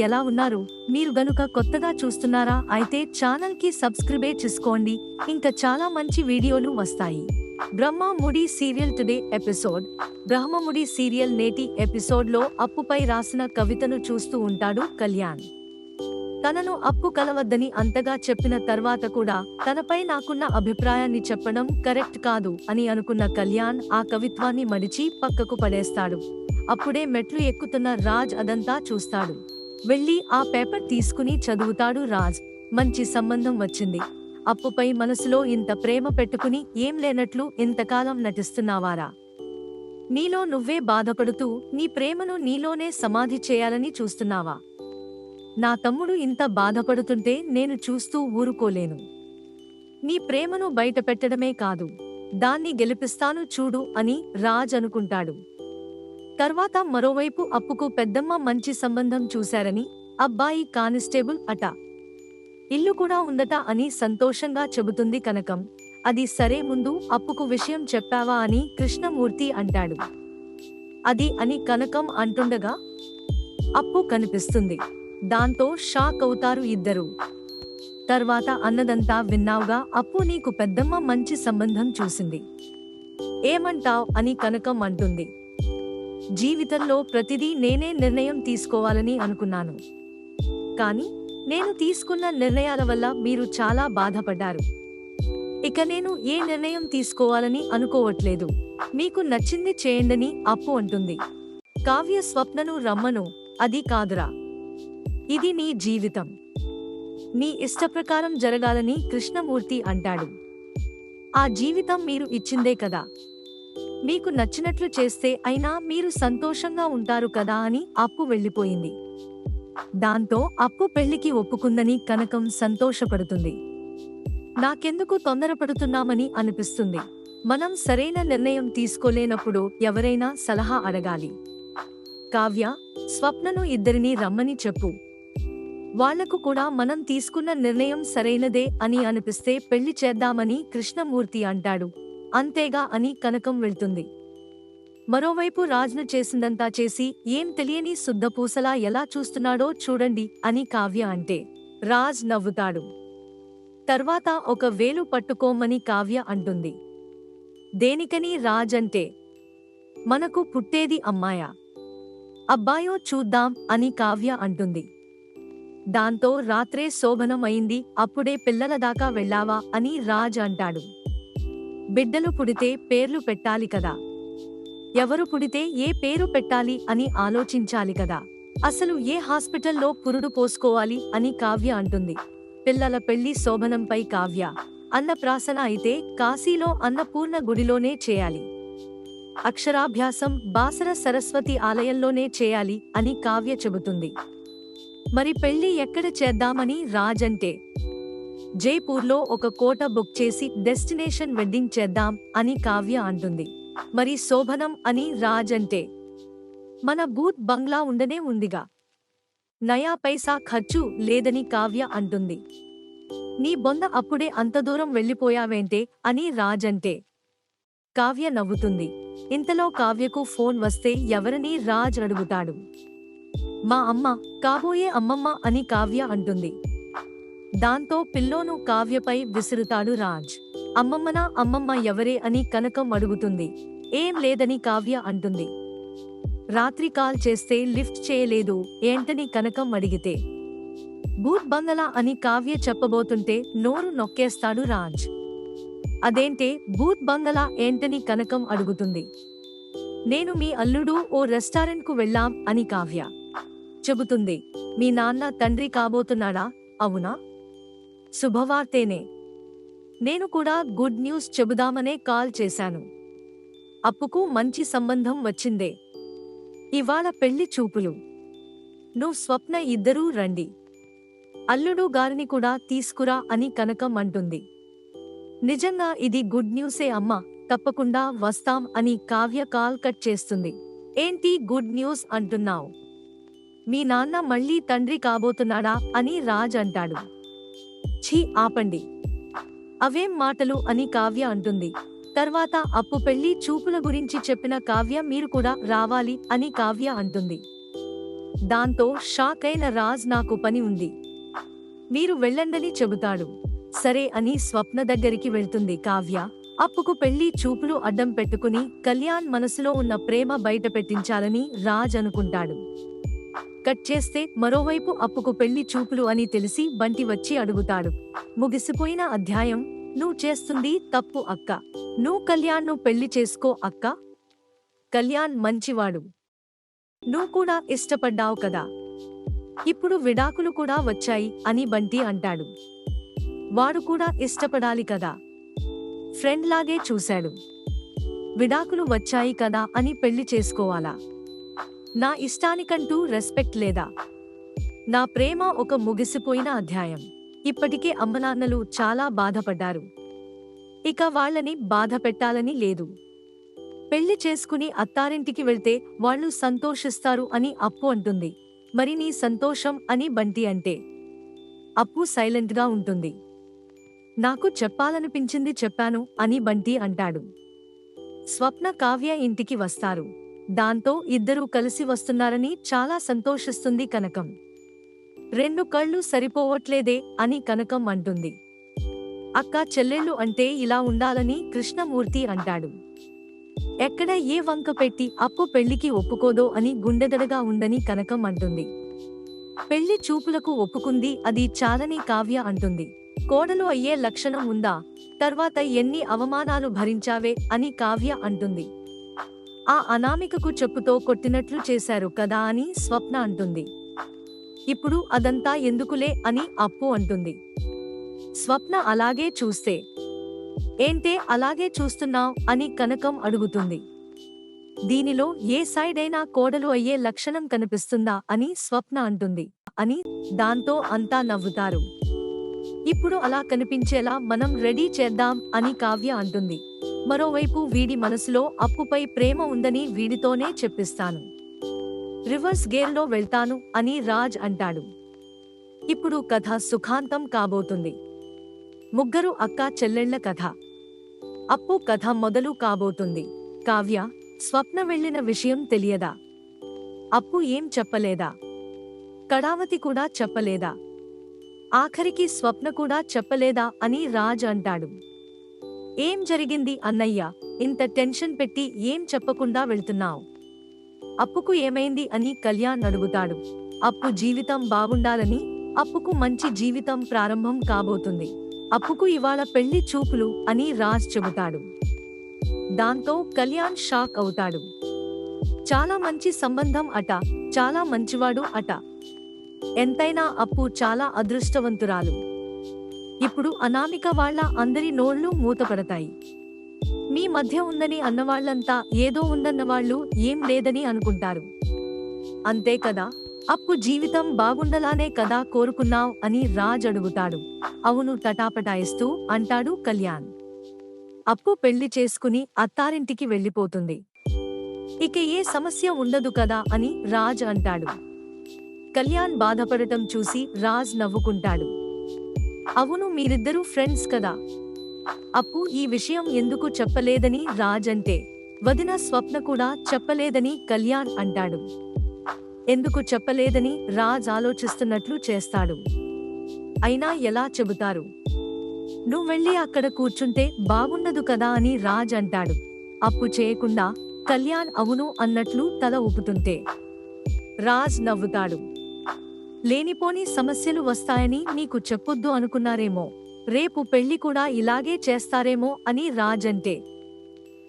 ఎలా ఉన్నారు? మీరు గనుక కొత్తగా చూస్తున్నారా అయితే ఛానల్కి సబ్స్క్రైబే చేసుకోండి. ఇంకా చాలా మంచి వీడియోలు వస్తాయి. Brahmamudi serial today episode. Brahmamudi serial నేటి ఎపిసోడ్లో అప్పుపై రాసిన కవితను చూస్తూ ఉంటాడు కళ్యాణ్. తనను అప్పు కలవద్దని అంతగా చెప్పిన తర్వాత కూడా తనపై నాకున్న అభిప్రాయాన్ని చెప్పడం కరెక్ట్ కాదు అని అనుకున్న కళ్యాణ్ ఆ కవిత్వాన్ని మడిచి పక్కకు పడేస్తాడు. అప్పుడే మెట్లు ఎక్కుతున్న రాజ్ అదంతా చూస్తాడు. వెళ్ళి ఆ పేపర్ తీసుకుని చదువుతాడు రాజ్. మంచి సంబంధం వచ్చింది. అప్పుపై మనసులో ఇంత ప్రేమ పెట్టుకుని ఏం లేనట్లు ఇంతకాలం నటిస్తున్నావారా? నీలో నువ్వే బాధపడుతూ నీ ప్రేమను నీలోనే సమాధి చేయాలని చూస్తున్నావా? నా తమ్ముడు ఇంత బాధపడుతుంటే నేను చూస్తూ ఊరుకోలేను. నీ ప్రేమను బయటపెట్టడమే కాదు దాన్ని గెలిపిస్తాను చూడు అని రాజ్ అనుకుంటాడు. తర్వాత మరోవైపు అప్పుకు పెద్దమ్మ మంచి సంబంధం చూశారని అబ్బాయి కానిస్టేబుల్ అట. ఇల్లు కూడా ఉందట అని సంతోషంగా చెబుతుంది కనకం. అది సరే ముందు అప్పుకు విషయం చెప్పావా అని కృష్ణమూర్తి అంటాడు. అది అని కనకం అంటుండగా అప్పు కనిపిస్తుంది. దాంతో షాక్ అవుతారు ఇద్దరు. తర్వాత అన్నదంతా విన్నావుగా అప్పు నీకు పెద్దమ్మ మంచి సంబంధం చూసింది. ఏమంటావ్ అని కనకం అంటుంది. జీవితంలో ప్రతిదీ నేనే నిర్ణయం తీసుకోవాలని అనుకున్నాను. కానీ నేను తీసుకున్న నిర్ణయాల వల్ల మీరు చాలా బాధపడ్డారు. ఇక నేను ఏ నిర్ణయం తీసుకోవాలని అనుకోవట్లేదు. మీకు నచ్చింది చేయండని అప్పు అంటుంది. కావ్య స్వప్నను రమ్మను అది కాదురా. ఇది నీ జీవితం. నీ ఇష్టప్రకారం జరగాలని కృష్ణమూర్తి అంటాడు. ఆ జీవితం మీరు ఇచ్చిందే కదా. మీకు నచ్చినట్లు చేస్తే అయినా మీరు సంతోషంగా ఉంటారు కదా అని అప్పు వెళ్ళిపోయింది. దాంతో అప్పు పెళ్ళికి ఒప్పుకుందని కనకం సంతోషపడుతుంది. నాకెందుకు తొందరపడుతున్నామని అనిపిస్తుంది. మనం సరైన నిర్ణయం తీసుకోలేనప్పుడు ఎవరైనా సలహా అడగాలి. కావ్య స్వప్నను ఇద్దరిని రమ్మని చెప్పు. వాళ్ళకు కూడా మనం తీసుకున్న నిర్ణయం సరైనదే అని అనిపిస్తే పెళ్ళి చేద్దామని కృష్ణమూర్తి అంటాడు. అంతేగా అని కనకం వెళ్తుంది. మరోవైపు రాజ్ను చేసిందంతా చేసి ఏం తెలియని శుద్ధపూసలా ఎలా చూస్తున్నాడో చూడండి అని కావ్య అంటే రాజ్ నవ్వుతాడు. తర్వాత ఒక వేలు పట్టుకోమని కావ్య అంటుంది. దేనికని రాజ్ అంటే మనకు పుట్టేది అమ్మాయా? అబ్బాయో చూద్దాం అని కావ్య అంటుంది. దాంతో రాత్రే శోభనం అయింది అప్పుడే పిల్లల దాకా వెళ్ళావా అని రాజ్ అంటాడు. బిడ్డలు పుడితే పేర్లు పెట్టాలి కదా. ఎవరు పుడితే ఏ పేరు పెట్టాలి అని ఆలోచించాలి కదా. అసలు ఏ హాస్పిటల్లో పురుడు పోసుకోవాలి అని కావ్య అంటుంది. పిల్లల పెళ్ళి శోభనంపై కావ్య. అన్నప్రాసన అయితే కాశీలో అన్నపూర్ణ గుడిలోనే చేయాలి. అక్షరాభ్యాసం బాసర సరస్వతి ఆలయంలోనే చేయాలి అని కావ్య చెబుతుంది. మరి పెళ్ళి ఎక్కడ చేద్దామని రాజంటే? జైపూర్లో ఒక కోట బుక్ చేసి డెస్టినేషన్ వెడ్డింగ్ చేద్దాం అని కావ్య అంటుంది. మరి శోభనం అని రాజ్ అంటే? మన బూత్ బంగ్లా ఉండనే ఉందిగా. నయా పైసా ఖర్చు లేదని కావ్య అంటుంది. నీ బొంద అప్పుడే అంత దూరం వెళ్ళిపోయావేంటే అని రాజ్ అంటే? కావ్య నవ్వుతుంది. ఇంతలో కావ్యకు ఫోన్ వస్తే ఎవరని రాజ్ అడుగుతాడు? మా అమ్మ కాబోయే అమ్మమ్మ అని కావ్య అంటుంది. దాంతో పిల్లోను కావ్యపై విసురుతాడు రాజ్. అమ్మమ్మనా అమ్మమ్మ ఎవరే అని కనకం అడుగుతుంది. ఏం లేదని కావ్య అంటుంది. రాత్రి కాల్ చేస్తే లిఫ్ట్ చేయలేదు ఏంటని కనకం అడిగితే. బూత్ బంగళా అని కావ్య చెప్పబోతుంటే నోరు నొక్కేస్తాడు రాజ్. అదేంటే బూత్ బంగళా ఏంటని కనకం అడుగుతుంది. నేను మీ అల్లుడు ఓ రెస్టారెంట్కు వెళ్ళాం అని కావ్య చెబుతుంది. మీ నాన్న తండ్రి కాబోతున్నాడా? అవునా? శుభవార్తేనే. నేను కూడా గుడ్ న్యూస్ చెబుదామనే కాల్ చేశాను. అప్పుకు మంచి సంబంధం వచ్చిందే. ఇవాళ పెళ్ళి చూపులు. నువ్వు స్వప్న ఇద్దరూ రండి. అల్లుడు గారిని కూడా తీసుకురా అని కనకం అంటుంది. నిజంగా ఇది గుడ్ న్యూసే అమ్మా తప్పకుండా వస్తాం అని కావ్య కాల్ కట్ చేస్తుంది. ఏంటి గుడ్ న్యూస్ అంటున్నావు? మీ నాన్న మళ్ళీ తండ్రి కాబోతున్నాడా అని రాజ్ అంటాడు. ఛీ ఆపండి. అవేం మాటలు అని కావ్య అంటుంది. తర్వాత అప్పు పెళ్ళి చూపుల గురించి చెప్పిన కావ్య మీరు కూడా రావాలి అని కావ్య అంటుంది. దాంతో షాక్ అయిన రాజ్ నాకు పని ఉంది. మీరు వెళ్ళండని చెబుతాడు. సరే అని స్వప్న దగ్గరికి వెళ్తుంది కావ్య. అప్పుకు పెళ్ళి చూపులు అడ్డం పెట్టుకుని కళ్యాణ్ మనసులో ఉన్న ప్రేమ బయట పెట్టించాలని రాజ్ అనుకుంటాడు. కట్ చేస్తే మరోవైపు అప్పుకు పెళ్ళి చూపులు అని తెలిసి బంటి వచ్చి అడుగుతాడు. ముగిసిపోయిన అధ్యాయం నువ్వు చేస్తుంది తప్పు అక్క. నువ్వు కళ్యాణ్ను పెళ్ళి చేసుకో అక్క. కళ్యాణ్ మంచివాడు. నువ్వు కూడా ఇష్టపడ్డావు కదా. ఇప్పుడు విడాకులు కూడా వచ్చాయి అని బంటి అంటాడు. వాడు కూడా ఇష్టపడాలి కదా. ఫ్రెండ్ లాగే చూశాడు. విడాకులు వచ్చాయి కదా అని పెళ్ళి చేసుకోవాలా? నా ఇష్టానికంటూ రెస్పెక్ట్ లేదా? నా ప్రేమ ఒక ముగిసిపోయిన అధ్యాయం. ఇప్పటికే అమ్మనాన్నలు చాలా బాధపడ్డారు. ఇక వాళ్ళని బాధ పెట్టాలని లేదు. పెళ్ళి చేసుకుని అత్తారింటికి వెళ్తే వాళ్ళు సంతోషిస్తారు అని అప్పు అంటుంది. మరి నీ సంతోషం అని బంటి అంటే? అప్పు సైలెంట్గా ఉంటుంది. నాకు చెప్పాలనిపించింది చెప్పాను అని బంటి అంటాడు. స్వప్న కావ్య ఇంటికి వస్తారు. దాంతో ఇద్దరూ కలిసి వస్తున్నారని చాలా సంతోషిస్తుంది కనకం. రెండు కళ్ళు సరిపోవట్లేదే అని కనకం అంటుంది. అక్క చెల్లెళ్ళు అంటే ఇలా ఉండాలని కృష్ణమూర్తి అంటాడు. ఎక్కడ ఏ వంక పెట్టి అప్పు పెళ్ళికి ఒప్పుకోదో అని గుండెదడగా ఉందని కనకం అంటుంది. పెళ్ళి చూపులకు ఒప్పుకుంది అది చాలని కావ్య అంటుంది. కోడలు అయ్యే లక్షణం ఉందా? తర్వాత ఎన్ని అవమానాలు భరించావే అని కావ్య అంటుంది. ఆ అనామికకు చెప్పుతో కొట్టినట్లు చేశారు కదా అని స్వప్న అంటుంది. ఇప్పుడు అదంతా ఎందుకులే అని అప్పు అంటుంది. స్వప్న అలాగే చూస్తే ఏంటే అలాగే చూస్తున్నావ్ అని కనకం అడుగుతుంది. దీనిలో ఏ సైడ్ అయినా కోడలు అయ్యే లక్షణం కనిపిస్తుందా అని స్వప్న అంటుంది. అని దాంతో అంతా నవ్వుతారు. ఇప్పుడు అలా కనిపించేలా మనం రెడీ చేద్దాం అని కావ్య అంటుంది. మరోవైపు వీడి మనసులో అప్పుపై ప్రేమ ఉందని వీడితోనే చెప్పిస్తాను. రివర్స్ గేర్లో వెళ్తాను అని రాజ్ అంటాడు. ఇప్పుడు కథ సుఖాంతం కాబోతుంది. ముగ్గురు అక్క చెల్లెళ్ళ కథ. అప్పు కథ మొదలు కాబోతుంది. కావ్య స్వప్న వెళ్ళిన విషయం తెలియదా? అప్పు ఏం చెప్పలేదా? కడావతి కూడా చెప్పలేదా? ఆఖరికి స్వప్న కూడా చెప్పలేదా అని రాజ్ అంటాడు. ఏం జరిగింది అన్నయ్య? ఇంత టెన్షన్ పెట్టి ఏం చెప్పకుండా వెళ్తున్నావు? అప్పుకు ఏమైంది అని కళ్యాణ్ అడుగుతాడు. అప్పు జీవితం బాగుండాలని అప్పుకు మంచి జీవితం ప్రారంభం కాబోతుంది. అప్పుకు ఇవాళ పెళ్ళి చూపులు అని రాజ్ చెబుతాడు. దాంతో కళ్యాణ్ షాక్ అవుతాడు. చాలా మంచి సంబంధం అట చాలా మంచివాడు అట. ఎంతైనా అప్పు చాలా అదృష్టవంతురాలు. ఇప్పుడు అనామిక వాళ్ళ అందరి నోళ్ళు మూతపడతాయి. మీ మధ్య ఉందని అన్నవాళ్ళంతా ఏదో ఉందన్న వాళ్ళు ఏం లేదని అనుకుంటారు. అంతే కదా? అప్పు జీవితం బాగుండలానే కదా కోరుకున్నావ్ అని రాజ్ అడుగుతాడు. అవును తటాపటాయిస్తూ అంటాడు కళ్యాణ్. అప్పు పెళ్ళి చేసుకుని అత్తారింటికి వెళ్ళిపోతుంది. ఇక ఏ సమస్య ఉండదు కదా అని రాజ్ అంటాడు. కళ్యాణ్ బాధపడటం చూసి రాజ్ నవ్వుకుంటాడు. అవును మీరిద్దరూ ఫ్రెండ్స్ కదా. అప్పు ఈ విషయం ఎందుకు చెప్పలేదని రాజ్ అంటే వదిన స్వప్న కూడా చెప్పలేదని కళ్యాణ్ అంటాడు. ఎందుకు చెప్పలేదని రాజ్ ఆలోచిస్తున్నట్లు చేస్తాడు. అయినా ఎలా చెబుతారు? నువ్వు వెళ్ళి అక్కడ కూర్చుంటే బాగుండదు కదా అని రాజ్ అంటాడు. అప్పు చేయకుండా కళ్యాణ్ అవును అన్నట్లు తల ఊపుతుంటే రాజ్ నవ్వుతాడు. లేనిపోని సమస్యలు వస్తాయని నీకు చెప్పొద్దు అనుకున్నారేమో. రేపు పెళ్ళి కూడా ఇలాగే చేస్తారేమో అని రాజ్ అంటే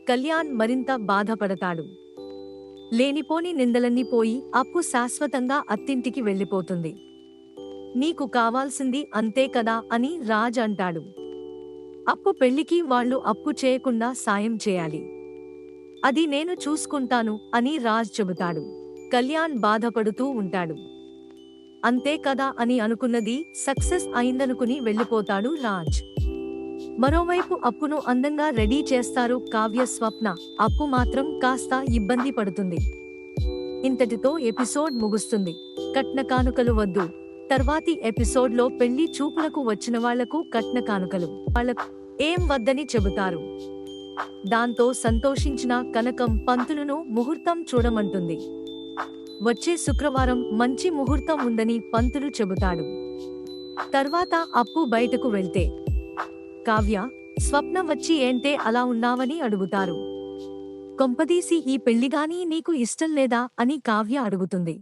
కళ్యాణ్ మరింత బాధపడతాడు. లేనిపోని నిందలన్నీ పోయి అప్పు శాశ్వతంగా అత్తింటికి వెళ్ళిపోతుంది. నీకు కావాల్సింది అంతే కదా అని రాజ్ అంటాడు. అప్పు పెళ్ళికి వాళ్ళు అప్పు చేయకుండా సాయం చేయాలి. అది నేను చూసుకుంటాను అని రాజ్ చెబుతాడు. కళ్యాణ్ బాధపడుతూ ఉంటాడు. అంతే కదా అని అనుకున్నది సక్సెస్ అయిందనుకుని వెళ్ళిపోతాడు రాజ్. మరోవైపు అప్పును అందంగా రెడీ చేస్తారు కావ్య స్వప్న. అప్పు మాత్రం కాస్త ఇబ్బంది పడుతుంది. ఇంతటితో ఎపిసోడ్ ముగుస్తుంది. కట్న కానుకలు వద్దు. తర్వాతి ఎపిసోడ్లో పెళ్ళి చూపులకు వచ్చిన వాళ్ళకు కట్న కానుకలు. వాళ్ళకు ఏం వద్దని చెబుతారు. దాంతో సంతోషించిన కనకం పంతులను ముహూర్తం చూడమంటుంది. వచ్చే శుక్రవారం మంచి ముహూర్తం ఉందని పంతులు చెబుతాడు. తర్వాత అప్పు బయటకు వెళ్తే కావ్య స్వప్నం వచ్చి ఏంటే అలా ఉన్నావని అడుగుతారు. కొంపదీసి ఈ పెళ్ళిగాని నీకు ఇష్టం లేదా అని కావ్య అడుగుతుంది.